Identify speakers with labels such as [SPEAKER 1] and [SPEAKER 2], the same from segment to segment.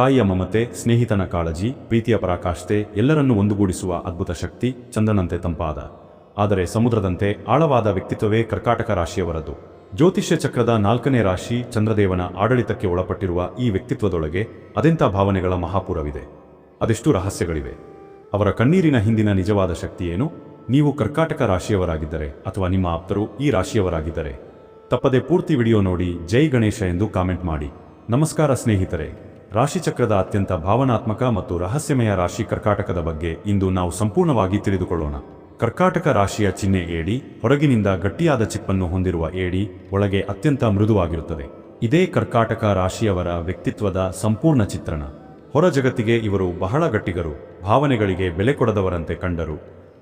[SPEAKER 1] ತಾಯಿಯ ಮಮತೆ, ಸ್ನೇಹಿತನ ಕಾಳಜಿ, ಪ್ರೀತಿಯ ಪರಾಕಾಷ್ಠೆ ಎಲ್ಲರನ್ನೂ ಒಂದುಗೂಡಿಸುವ ಅದ್ಭುತ ಶಕ್ತಿ ಚಂದನಂತೆ ತಂಪಾದ. ಆದರೆ ಸಮುದ್ರದಂತೆ ಆಳವಾದ ವ್ಯಕ್ತಿತ್ವವೇ ಕರ್ಕಾಟಕ ರಾಶಿಯವರದು ಜ್ಯೋತಿಷ್ಯ ಚಕ್ರದ ನಾಲ್ಕನೇ ರಾಶಿ ಚಂದ್ರದೇವನ ಆಡಳಿತಕ್ಕೆ ಒಳಪಟ್ಟಿರುವ ಈ ವ್ಯಕ್ತಿತ್ವದೊಳಗೆ ಅದೆಂಥ ಭಾವನೆಗಳ ಮಹಾಪುರವಿದೆ. ಅದೆಷ್ಟು ರಹಸ್ಯಗಳಿವೆ. ಅವರ ಕಣ್ಣೀರಿನ ಹಿಂದಿನ ನಿಜವಾದ ಶಕ್ತಿಯೇನು ನೀವು ಕರ್ಕಾಟಕ ರಾಶಿಯವರಾಗಿದ್ದರೆ ಅಥವಾ ನಿಮ್ಮ ಆಪ್ತರು ಈ ರಾಶಿಯವರಾಗಿದ್ದರೆ. ತಪ್ಪದೆ ಪೂರ್ತಿ ವಿಡಿಯೋ ನೋಡಿ ಜೈ ಗಣೇಶ ಎಂದು ಕಾಮೆಂಟ್ ಮಾಡಿ. ನಮಸ್ಕಾರ ಸ್ನೇಹಿತರೆ. ರಾಶಿಚಕ್ರದ ಅತ್ಯಂತ ಭಾವನಾತ್ಮಕ ಮತ್ತು ರಹಸ್ಯಮಯ ರಾಶಿ ಕರ್ಕಾಟಕದ ಬಗ್ಗೆ ಇಂದು ನಾವು ಸಂಪೂರ್ಣವಾಗಿ ತಿಳಿದುಕೊಳ್ಳೋಣ. ಕರ್ಕಾಟಕ ರಾಶಿಯ ಚಿಹ್ನೆ ಏಡಿ ಹೊರಗಿನಿಂದ ಗಟ್ಟಿಯಾದ ಚಿಪ್ಪನ್ನು ಹೊಂದಿರುವ ಏಡಿ ಒಳಗೆ ಅತ್ಯಂತ ಮೃದುವಾಗಿರುತ್ತದೆ. ಇದೇ ಕರ್ಕಾಟಕ ರಾಶಿಯವರ ವ್ಯಕ್ತಿತ್ವದ ಸಂಪೂರ್ಣ ಚಿತ್ರಣ. ಹೊರ ಜಗತ್ತಿಗೆ ಇವರು ಬಹಳ ಗಟ್ಟಿಗರು, ಭಾವನೆಗಳಿಗೆ ಬೆಲೆ ಕೊಡದವರಂತೆ ಕಂಡರು.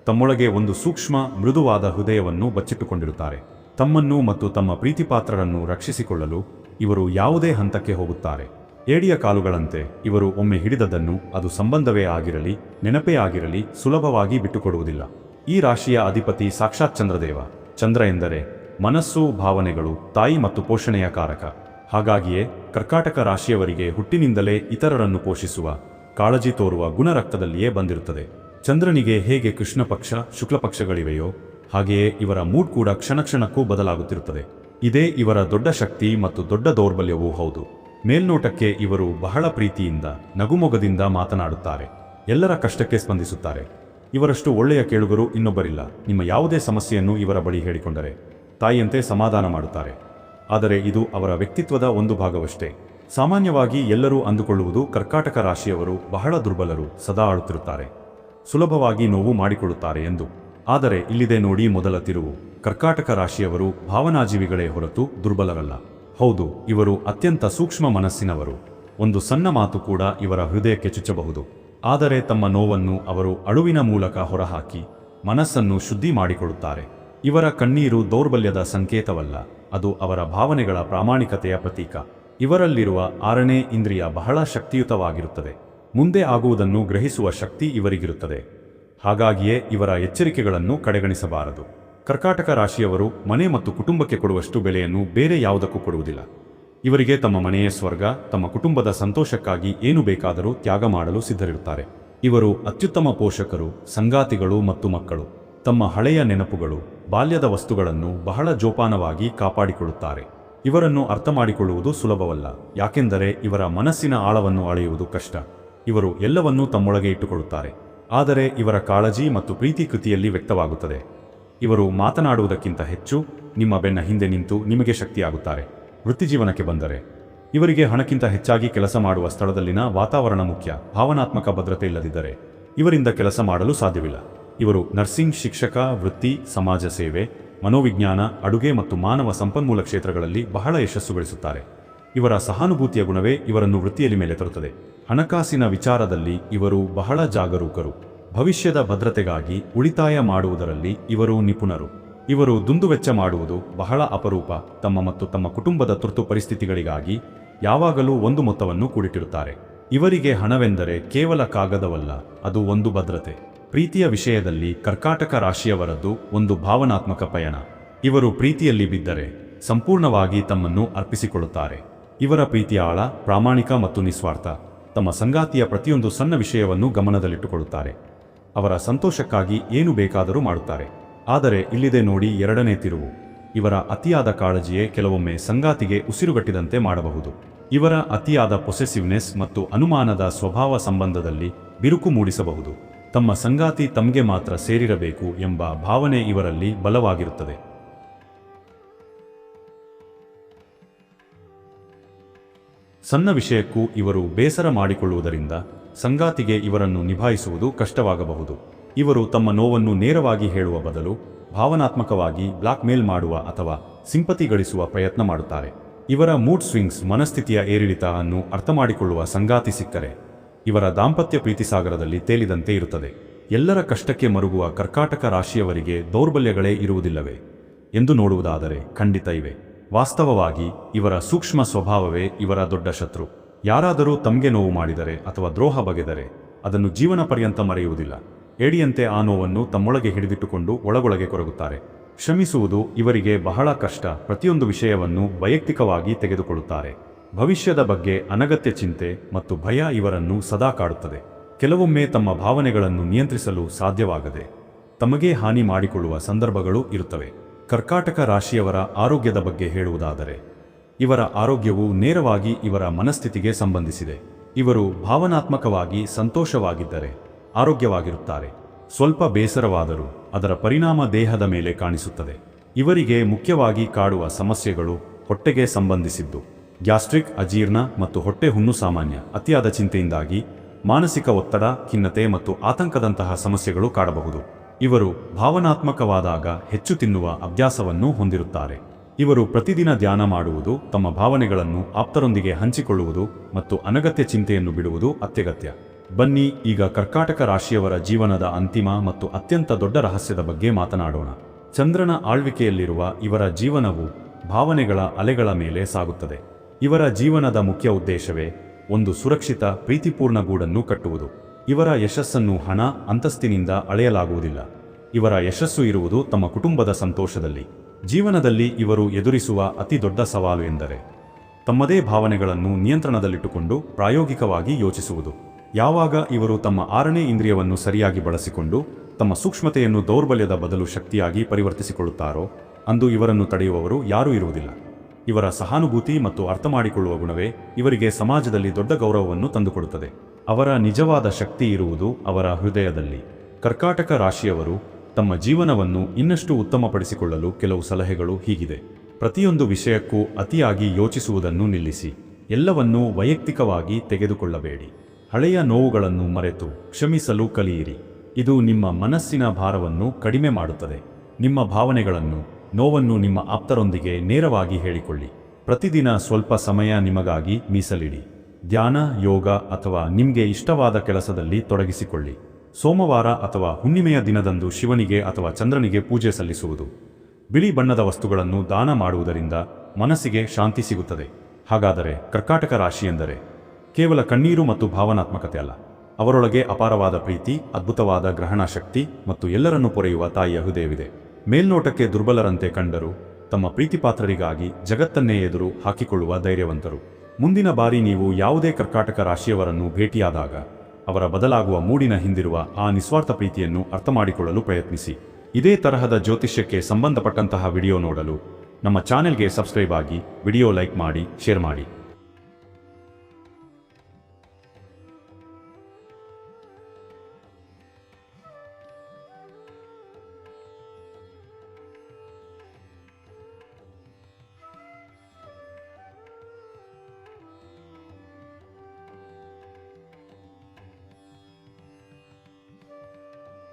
[SPEAKER 1] ತಮ್ಮೊಳಗೆ ಒಂದು ಸೂಕ್ಷ್ಮ, ಮೃದುವಾದ ಹೃದಯವನ್ನು ಬಚ್ಚಿಟ್ಟುಕೊಂಡಿರುತ್ತಾರೆ. ತಮ್ಮನ್ನು ಮತ್ತು ತಮ್ಮ ಪ್ರೀತಿಪಾತ್ರರನ್ನು ರಕ್ಷಿಸಿಕೊಳ್ಳಲು ಇವರು ಯಾವುದೇ ಹಂತಕ್ಕೆ ಹೋಗುತ್ತಾರೆ. ಏಡಿಯ ಕಾಲುಗಳಂತೆ ಇವರು ಒಮ್ಮೆ ಹಿಡಿದದನ್ನು ಅದು ಸಂಬಂಧವೇ ಆಗಿರಲಿ, ನೆನಪೇ ಆಗಿರಲಿ ಸುಲಭವಾಗಿ ಬಿಟ್ಟುಕೊಡುವುದಿಲ್ಲ. ಈ ರಾಶಿಯ ಅಧಿಪತಿ ಸಾಕ್ಷಾತ್ ಚಂದ್ರದೇವ. ಚಂದ್ರ ಎಂದರೆ ಮನಸ್ಸು, ಭಾವನೆಗಳು, ತಾಯಿ ಮತ್ತು ಪೋಷಣೆಯ ಕಾರಕ. ಹಾಗಾಗಿಯೇ ಕರ್ಕಾಟಕ ರಾಶಿಯವರಿಗೆ ಹುಟ್ಟಿನಿಂದಲೇ ಇತರರನ್ನು ಪೋಷಿಸುವ, ಕಾಳಜಿ ತೋರುವ ಗುಣರಕ್ತದಲ್ಲಿಯೇ ಬಂದಿರುತ್ತದೆ. ಚಂದ್ರನಿಗೆ ಹೇಗೆ ಕೃಷ್ಣ ಪಕ್ಷ ಪಕ್ಷಗಳಿವೆಯೋ, ಹಾಗೆಯೇ ಇವರ ಮೂಡ್ ಕೂಡ ಕ್ಷಣಕ್ಷಣಕ್ಕೂ ಬದಲಾಗುತ್ತಿರುತ್ತದೆ. ಇದೇ ಇವರ ದೊಡ್ಡ ಶಕ್ತಿ ಮತ್ತು ದೊಡ್ಡ ದೌರ್ಬಲ್ಯವೂ ಹೌದು. ಮೇಲ್ನೋಟಕ್ಕೆ ಇವರು ಬಹಳ ಪ್ರೀತಿಯಿಂದ, ನಗುಮೊಗದಿಂದ ಮಾತನಾಡುತ್ತಾರೆ. ಎಲ್ಲರ ಕಷ್ಟಕ್ಕೆ ಸ್ಪಂದಿಸುತ್ತಾರೆ. ಇವರಷ್ಟು ಒಳ್ಳೆಯ ಕೇಳುಗರು ಇನ್ನೊಬ್ಬರಿಲ್ಲ. ನಿಮ್ಮ ಯಾವುದೇ ಸಮಸ್ಯೆಯನ್ನು ಇವರ ಬಳಿ ಹೇಳಿಕೊಂಡರೆ, ತಾಯಿಯಂತೆ ಸಮಾಧಾನ ಮಾಡುತ್ತಾರೆ. ಆದರೆ ಇದು ಅವರ ವ್ಯಕ್ತಿತ್ವದ ಒಂದು ಭಾಗವಷ್ಟೇ. ಸಾಮಾನ್ಯವಾಗಿ ಎಲ್ಲರೂ ಅಂದುಕೊಳ್ಳುವುದು ಕರ್ಕಾಟಕ ರಾಶಿಯವರು ಬಹಳ ದುರ್ಬಲರು, ಸದಾ ಆಳುತ್ತಿರುತ್ತಾರೆ. ಸುಲಭವಾಗಿ ನೋವು ಮಾಡಿಕೊಳ್ಳುತ್ತಾರೆ ಎಂದು. ಆದರೆ ಇಲ್ಲಿದೆ ನೋಡಿ ಮೊದಲ ತಿರುವು. ಕರ್ಕಾಟಕ ರಾಶಿಯವರು ಭಾವನಾಜೀವಿಗಳೇ ಹೊರತು ದುರ್ಬಲರಲ್ಲ. ಹೌದು, ಇವರು ಅತ್ಯಂತ ಸೂಕ್ಷ್ಮ ಮನಸ್ಸಿನವರು. ಒಂದು ಸಣ್ಣ ಮಾತು ಕೂಡ ಇವರ ಹೃದಯಕ್ಕೆ ಚುಚ್ಚಬಹುದು. ಆದರೆ ತಮ್ಮ ನೋವನ್ನು ಅವರು ಅಳುವಿನ ಮೂಲಕ ಹೊರಹಾಕಿ, ಮನಸ್ಸನ್ನು ಶುದ್ಧಿ ಮಾಡಿಕೊಳ್ಳುತ್ತಾರೆ. ಇವರ ಕಣ್ಣೀರು ದೌರ್ಬಲ್ಯದ ಸಂಕೇತವಲ್ಲ, ಅದು ಅವರ ಭಾವನೆಗಳ ಪ್ರಾಮಾಣಿಕತೆಯ ಪ್ರತೀಕ. ಇವರಲ್ಲಿರುವ ಆರನೇ ಇಂದ್ರಿಯ ಬಹಳ ಶಕ್ತಿಯುತವಾಗಿರುತ್ತದೆ. ಮುಂದೆ ಆಗುವುದನ್ನು ಗ್ರಹಿಸುವ ಶಕ್ತಿ ಇವರಿಗಿರುತ್ತದೆ. ಹಾಗಾಗಿಯೇ ಇವರ ಎಚ್ಚರಿಕೆಗಳನ್ನು ಕಡೆಗಣಿಸಬಾರದು. ಕರ್ಕಾಟಕ ರಾಶಿಯವರು ಮನೆ ಮತ್ತು ಕುಟುಂಬಕ್ಕೆ ಕೊಡುವಷ್ಟು ಬೆಲೆಯನ್ನು ಬೇರೆ ಯಾವುದಕ್ಕೂ ಕೊಡುವುದಿಲ್ಲ. ಇವರಿಗೆ ತಮ್ಮ ಮನೆಯ ಸ್ವರ್ಗ, ತಮ್ಮ ಕುಟುಂಬದ ಸಂತೋಷಕ್ಕಾಗಿ ಏನು ಬೇಕಾದರೂ ತ್ಯಾಗ ಮಾಡಲು ಸಿದ್ಧರಿರುತ್ತಾರೆ. ಇವರು ಅತ್ಯುತ್ತಮ ಪೋಷಕರು, ಸಂಗಾತಿಗಳು ಮತ್ತು ಮಕ್ಕಳು. ತಮ್ಮ ಹಳೆಯ ನೆನಪುಗಳು, ಬಾಲ್ಯದ ವಸ್ತುಗಳನ್ನು ಬಹಳ ಜೋಪಾನವಾಗಿ ಕಾಪಾಡಿಕೊಳ್ಳುತ್ತಾರೆ. ಇವರನ್ನು ಅರ್ಥ ಮಾಡಿಕೊಳ್ಳುವುದು ಸುಲಭವಲ್ಲ, ಯಾಕೆಂದರೆ ಇವರ ಮನಸ್ಸಿನ ಆಳವನ್ನು ಅಳೆಯುವುದು ಕಷ್ಟ. ಇವರು ಎಲ್ಲವನ್ನೂ ತಮ್ಮೊಳಗೆ ಇಟ್ಟುಕೊಳ್ಳುತ್ತಾರೆ. ಆದರೆ ಇವರ ಕಾಳಜಿ ಮತ್ತು ಪ್ರೀತಿ ಕೃತಿಯಲ್ಲಿ ವ್ಯಕ್ತವಾಗುತ್ತದೆ. ಇವರು ಮಾತನಾಡುವುದಕ್ಕಿಂತ ಹೆಚ್ಚು ನಿಮ್ಮ ಬೆನ್ನ ಹಿಂದೆ ನಿಂತು ನಿಮಗೆ ಶಕ್ತಿಯಾಗುತ್ತಾರೆ. ವೃತ್ತಿಜೀವನಕ್ಕೆ ಬಂದರೆ ಇವರಿಗೆ ಹಣಕ್ಕಿಂತ ಹೆಚ್ಚಾಗಿ ಕೆಲಸ ಮಾಡುವ ಸ್ಥಳದಲ್ಲಿನ ವಾತಾವರಣ ಮುಖ್ಯ, ಭಾವನಾತ್ಮಕ ಭದ್ರತೆ ಇಲ್ಲದಿದ್ದರೆ ಇವರಿಂದ ಕೆಲಸ ಮಾಡಲು ಸಾಧ್ಯವಿಲ್ಲ. ಇವರು ನರ್ಸಿಂಗ್, ಶಿಕ್ಷಕ, ವೃತ್ತಿ, ಸಮಾಜ ಸೇವೆ, ಮನೋವಿಜ್ಞಾನ, ಅಡುಗೆ ಮತ್ತು ಮಾನವ ಸಂಪನ್ಮೂಲ ಕ್ಷೇತ್ರಗಳಲ್ಲಿ ಬಹಳ ಯಶಸ್ಸು ಗಳಿಸುತ್ತಾರೆ. ಇವರ ಸಹಾನುಭೂತಿಯ ಗುಣವೇ ಇವರನ್ನು ವೃತ್ತಿಯಲ್ಲಿ ಮೇಲೆ ತರುತ್ತದೆ. ಹಣಕಾಸಿನ ವಿಚಾರದಲ್ಲಿ ಇವರು ಬಹಳ ಜಾಗರೂಕರು. ಭವಿಷ್ಯದ ಭದ್ರತೆಗಾಗಿ ಉಳಿತಾಯ ಮಾಡುವುದರಲ್ಲಿ ಇವರು ನಿಪುಣರು. ಇವರು ದುಂದುವೆಚ್ಚ ಮಾಡುವುದು ಬಹಳ ಅಪರೂಪ. ತಮ್ಮ ಮತ್ತು ತಮ್ಮ ಕುಟುಂಬದ ತುರ್ತು ಪರಿಸ್ಥಿತಿಗಳಿಗಾಗಿ ಯಾವಾಗಲೂ ಒಂದು ಮೊತ್ತವನ್ನು ಕೂಡಿಟ್ಟಿರುತ್ತಾರೆ. ಇವರಿಗೆ ಹಣವೆಂದರೆ ಕೇವಲ ಕಾಗದವಲ್ಲ, ಅದು ಒಂದು ಭದ್ರತೆ. ಪ್ರೀತಿಯ ವಿಷಯದಲ್ಲಿ ಕರ್ಕಾಟಕ ರಾಶಿಯವರದ್ದು ಒಂದು ಭಾವನಾತ್ಮಕ ಪಯಣ. ಇವರು ಪ್ರೀತಿಯಲ್ಲಿ ಬಿದ್ದರೆ ಸಂಪೂರ್ಣವಾಗಿ ತಮ್ಮನ್ನು ಅರ್ಪಿಸಿಕೊಳ್ಳುತ್ತಾರೆ. ಇವರ ಪ್ರೀತಿಯ ಆಳ ಪ್ರಾಮಾಣಿಕ ಮತ್ತು ನಿಸ್ವಾರ್ಥ. ತಮ್ಮ ಸಂಗಾತಿಯ ಪ್ರತಿಯೊಂದು ಸಣ್ಣ ವಿಷಯವನ್ನು ಗಮನದಲ್ಲಿಟ್ಟುಕೊಳ್ಳುತ್ತಾರೆ. ಅವರ ಸಂತೋಷಕ್ಕಾಗಿ ಏನು ಬೇಕಾದರೂ ಮಾಡುತ್ತಾರೆ. ಆದರೆ ಇಲ್ಲಿದೆ ನೋಡಿ ಎರಡನೇ ತಿರುವು. ಇವರ ಅತಿಯಾದ ಕಾಳಜಿಯೇ ಕೆಲವೊಮ್ಮೆ ಸಂಗಾತಿಗೆ ಉಸಿರುಗಟ್ಟಿದಂತೆ ಮಾಡಬಹುದು. ಇವರ ಅತಿಯಾದ ಪೊಸೆಸಿವ್ನೆಸ್ ಮತ್ತು ಅನುಮಾನದ ಸ್ವಭಾವ ಸಂಬಂಧದಲ್ಲಿ ಬಿರುಕು ಮೂಡಿಸಬಹುದು. ತಮ್ಮ ಸಂಗಾತಿ ತಮಗೆ ಮಾತ್ರ ಸೇರಿರಬೇಕು ಎಂಬ ಭಾವನೆ ಇವರಲ್ಲಿ ಬಲವಾಗಿರುತ್ತದೆ. ಸಣ್ಣ ವಿಷಯಕ್ಕೂ ಇವರು ಬೇಸರ ಮಾಡಿಕೊಳ್ಳುವುದರಿಂದ ಸಂಗಾತಿಗೆ ಇವರನ್ನು ನಿಭಾಯಿಸುವುದು ಕಷ್ಟವಾಗಬಹುದು. ಇವರು ತಮ್ಮ ನೋವನ್ನು ನೇರವಾಗಿ ಹೇಳುವ ಬದಲು ಭಾವನಾತ್ಮಕವಾಗಿ ಬ್ಲಾಕ್ ಮೇಲ್ ಮಾಡುವ ಅಥವಾ ಸಿಂಪತಿ ಗಳಿಸುವ ಪ್ರಯತ್ನ ಮಾಡುತ್ತಾರೆ. ಇವರ ಮೂಡ್ ಸ್ವಿಂಗ್ಸ್ ಮನಸ್ಥಿತಿಯ ಏರಿಳಿತ ಅನ್ನು ಅರ್ಥಮಾಡಿಕೊಳ್ಳುವ ಸಂಗಾತಿ ಸಿಕ್ಕರೆ, ಇವರ ದಾಂಪತ್ಯ ಪ್ರೀತಿ ಸಾಗರದಲ್ಲಿ ತೇಲಿದಂತೆ ಇರುತ್ತದೆ. ಎಲ್ಲರ ಕಷ್ಟಕ್ಕೆ ಮರುಗುವ ಕರ್ಕಾಟಕ ರಾಶಿಯವರಿಗೆ ದೌರ್ಬಲ್ಯಗಳೇ ಇರುವುದಿಲ್ಲವೇ? ಎಂದು ನೋಡುವುದಾದರೆ ಖಂಡಿತ ಇವೆ. ವಾಸ್ತವವಾಗಿ, ಇವರ ಸೂಕ್ಷ್ಮ ಸ್ವಭಾವವೇ ಇವರ ದೊಡ್ಡ ಶತ್ರು. ಯಾರಾದರೂ ತಮಗೆ ನೋವು ಮಾಡಿದರೆ ಅಥವಾ ದ್ರೋಹ ಬಗೆದರೆ ಅದನ್ನು ಜೀವನ ಪರ್ಯಂತ ಮರೆಯುವುದಿಲ್ಲ. ಏಡಿಯಂತೆ ಆ ನೋವನ್ನು ತಮ್ಮೊಳಗೆ ಹಿಡಿದಿಟ್ಟುಕೊಂಡು ಒಳಗೊಳಗೆ ಕೊರಗುತ್ತಾರೆ. ಶ್ರಮಿಸುವುದು ಇವರಿಗೆ ಬಹಳ ಕಷ್ಟ. ಪ್ರತಿಯೊಂದು ವಿಷಯವನ್ನು ವೈಯಕ್ತಿಕವಾಗಿ ತೆಗೆದುಕೊಳ್ಳುತ್ತಾರೆ. ಭವಿಷ್ಯದ ಬಗ್ಗೆ ಅನಗತ್ಯ ಚಿಂತೆ ಮತ್ತು ಭಯ ಇವರನ್ನು ಸದಾ ಕಾಡುತ್ತದೆ. ಕೆಲವೊಮ್ಮೆ ತಮ್ಮ ಭಾವನೆಗಳನ್ನು ನಿಯಂತ್ರಿಸಲು ಸಾಧ್ಯವಾಗದೆ ತಮಗೆ ಹಾನಿ ಮಾಡಿಕೊಳ್ಳುವ ಸಂದರ್ಭಗಳು ಇರುತ್ತವೆ. ಕರ್ಕಾಟಕ ರಾಶಿಯವರ ಆರೋಗ್ಯದ ಬಗ್ಗೆ ಹೇಳುವುದಾದರೆ ಇವರ ಆರೋಗ್ಯವು ನೇರವಾಗಿ ಇವರ ಮನಸ್ಥಿತಿಗೆ ಸಂಬಂಧಿಸಿದೆ. ಇವರು ಭಾವನಾತ್ಮಕವಾಗಿ ಸಂತೋಷವಾಗಿದ್ದರೆ ಆರೋಗ್ಯವಾಗಿರುತ್ತಾರೆ. ಸ್ವಲ್ಪ ಬೇಸರವಾದರೂ ಅದರ ಪರಿಣಾಮ ದೇಹದ ಮೇಲೆ ಕಾಣಿಸುತ್ತದೆ. ಇವರಿಗೆ ಮುಖ್ಯವಾಗಿ ಕಾಡುವ ಸಮಸ್ಯೆಗಳು ಹೊಟ್ಟೆಗೆ ಸಂಬಂಧಿಸಿದ್ದು. ಗ್ಯಾಸ್ಟ್ರಿಕ್ ಅಜೀರ್ಣ ಮತ್ತು ಹೊಟ್ಟೆ ಹುಣ್ಣು ಸಾಮಾನ್ಯ ಅತಿಯಾದ ಚಿಂತೆಯಿಂದಾಗಿ ಮಾನಸಿಕ ಒತ್ತಡ, ಖಿನ್ನತೆ ಮತ್ತು ಆತಂಕದಂತಹ ಸಮಸ್ಯೆಗಳು ಕಾಡಬಹುದು. ಇವರು ಭಾವನಾತ್ಮಕವಾದಾಗ ಹೆಚ್ಚು ತಿನ್ನುವ ಅಭ್ಯಾಸವನ್ನು ಹೊಂದಿರುತ್ತಾರೆ. ಇವರು ಪ್ರತಿದಿನ ಧ್ಯಾನ ಮಾಡುವುದು, ತಮ್ಮ ಭಾವನೆಗಳನ್ನು ಆಪ್ತರೊಂದಿಗೆ ಹಂಚಿಕೊಳ್ಳುವುದು ಮತ್ತು ಅನಗತ್ಯ ಚಿಂತೆಯನ್ನು ಬಿಡುವುದು ಅತ್ಯಗತ್ಯ. ಬನ್ನಿ, ಈಗ ಕರ್ಕಾಟಕ ರಾಶಿಯವರ ಜೀವನದ ಅಂತಿಮ ಮತ್ತು ಅತ್ಯಂತ ದೊಡ್ಡ ರಹಸ್ಯದ ಬಗ್ಗೆ ಮಾತನಾಡೋಣ. ಚಂದ್ರನ ಆಳ್ವಿಕೆಯಲ್ಲಿರುವ ಇವರ ಜೀವನವು ಭಾವನೆಗಳ ಅಲೆಗಳ ಮೇಲೆ ಸಾಗುತ್ತದೆ. ಇವರ ಜೀವನದ ಮುಖ್ಯ ಉದ್ದೇಶವೇ ಒಂದು ಸುರಕ್ಷಿತ, ಪ್ರೀತಿಪೂರ್ಣ ಗೂಡನ್ನು ಕಟ್ಟುವುದು. ಇವರ ಯಶಸ್ಸನ್ನು ಹಣ, ಅಂತಸ್ತಿನಿಂದ ಅಳೆಯಲಾಗುವುದಿಲ್ಲ. ಇವರ ಯಶಸ್ಸು ಇರುವುದು ತಮ್ಮ ಕುಟುಂಬದ ಸಂತೋಷದಲ್ಲಿ. ಜೀವನದಲ್ಲಿ ಇವರು ಎದುರಿಸುವ ಅತಿ ದೊಡ್ಡ ಸವಾಲು ಎಂದರೆ ತಮ್ಮದೇ ಭಾವನೆಗಳನ್ನು ನಿಯಂತ್ರಣದಲ್ಲಿಟ್ಟುಕೊಂಡು ಪ್ರಾಯೋಗಿಕವಾಗಿ ಯೋಚಿಸುವುದು. ಯಾವಾಗ ಇವರು ತಮ್ಮ ಆರನೇ ಇಂದ್ರಿಯವನ್ನು ಸರಿಯಾಗಿ ಬಳಸಿಕೊಂಡು ತಮ್ಮ ಸೂಕ್ಷ್ಮತೆಯನ್ನು ದೌರ್ಬಲ್ಯದ ಬದಲು ಶಕ್ತಿಯಾಗಿ ಪರಿವರ್ತಿಸಿಕೊಳ್ಳುತ್ತಾರೋ, ಅಂದು ಇವರನ್ನು ತಡೆಯುವವರು ಯಾರೂ ಇರುವುದಿಲ್ಲ. ಇವರ ಸಹಾನುಭೂತಿ ಮತ್ತು ಅರ್ಥಮಾಡಿಕೊಳ್ಳುವ ಗುಣವೇ ಇವರಿಗೆ ಸಮಾಜದಲ್ಲಿ ದೊಡ್ಡ ಗೌರವವನ್ನು ತಂದುಕೊಡುತ್ತದೆ. ಅವರ ನಿಜವಾದ ಶಕ್ತಿ ಇರುವುದು ಅವರ ಹೃದಯದಲ್ಲಿ. ಕರ್ಕಾಟಕ ರಾಶಿಯವರು ತಮ್ಮ ಜೀವನವನ್ನು ಇನ್ನಷ್ಟು ಉತ್ತಮಪಡಿಸಿಕೊಳ್ಳಲು ಕೆಲವು ಸಲಹೆಗಳು ಹೀಗಿದೆ. ಪ್ರತಿಯೊಂದು ವಿಷಯಕ್ಕೂ ಅತಿಯಾಗಿ ಯೋಚಿಸುವುದನ್ನು ನಿಲ್ಲಿಸಿ. ಎಲ್ಲವನ್ನೂ ವೈಯಕ್ತಿಕವಾಗಿ ತೆಗೆದುಕೊಳ್ಳಬೇಡಿ. ಹಳೆಯ ನೋವುಗಳನ್ನು ಮರೆತು ಕ್ಷಮಿಸಲು ಕಲಿಯಿರಿ. ಇದು ನಿಮ್ಮ ಮನಸ್ಸಿನ ಭಾರವನ್ನು ಕಡಿಮೆ ಮಾಡುತ್ತದೆ. ನಿಮ್ಮ ಭಾವನೆಗಳನ್ನು, ನೋವನ್ನು ನಿಮ್ಮ ಆಪ್ತರೊಂದಿಗೆ ನೇರವಾಗಿ ಹೇಳಿಕೊಳ್ಳಿ. ಪ್ರತಿದಿನ ಸ್ವಲ್ಪ ಸಮಯ ನಿಮಗಾಗಿ ಮೀಸಲಿಡಿ. ಧ್ಯಾನ, ಯೋಗ ಅಥವಾ ನಿಮಗೆ ಇಷ್ಟವಾದ ಕೆಲಸದಲ್ಲಿ ತೊಡಗಿಸಿಕೊಳ್ಳಿ. ಸೋಮವಾರ ಅಥವಾ ಹುಣ್ಣಿಮೆಯ ದಿನದಂದು ಶಿವನಿಗೆ ಅಥವಾ ಚಂದ್ರನಿಗೆ ಪೂಜೆ ಸಲ್ಲಿಸುವುದು. ಬಿಳಿ ಬಣ್ಣದ ವಸ್ತುಗಳನ್ನು ದಾನ ಮಾಡುವುದರಿಂದ ಮನಸ್ಸಿಗೆ ಶಾಂತಿ ಸಿಗುತ್ತದೆ. ಹಾಗಾದರೆ ಕರ್ಕಾಟಕ ರಾಶಿ ಎಂದರೆ ಕೇವಲ ಕಣ್ಣೀರು ಮತ್ತು ಭಾವನಾತ್ಮಕತೆ ಅಲ್ಲ. ಅವರೊಳಗೆ ಅಪಾರವಾದ ಪ್ರೀತಿ, ಅದ್ಭುತವಾದ ಗ್ರಹಣ ಶಕ್ತಿ ಮತ್ತು ಎಲ್ಲರನ್ನು ಪೊರೆಯುವ ತಾಯಿಯ ಹೃದಯವಿದೆ. ಮೇಲ್ನೋಟಕ್ಕೆ ದುರ್ಬಲರಂತೆ ಕಂಡರು ತಮ್ಮ ಪ್ರೀತಿಪಾತ್ರರಿಗಾಗಿ ಜಗತ್ತನ್ನೇ ಎದುರು ಹಾಕಿಕೊಳ್ಳುವ ಧೈರ್ಯವಂತರು. ಮುಂದಿನ ಬಾರಿ ನೀವು ಯಾವುದೇ ಕರ್ಕಾಟಕ ರಾಶಿಯವರನ್ನು ಭೇಟಿಯಾದಾಗ ಅವರ ಬದಲಾಗುವ ಮೂಡಿನ ಹಿಂದಿರುವ ಆ ನಿಸ್ವಾರ್ಥ ಪ್ರೀತಿಯನ್ನು ಅರ್ಥಮಾಡಿಕೊಳ್ಳಲು ಪ್ರಯತ್ನಿಸಿ. ಇದೇ ತರಹದ ಜ್ಯೋತಿಷ್ಯಕ್ಕೆ ಸಂಬಂಧಪಟ್ಟಂತಹ ವಿಡಿಯೋ ನೋಡಲು ನಮ್ಮ ಚಾನೆಲ್ಗೆ ಸಬ್ಸ್ಕ್ರೈಬ್ ಆಗಿ, ವಿಡಿಯೋ ಲೈಕ್ ಮಾಡಿ, ಶೇರ್ ಮಾಡಿ.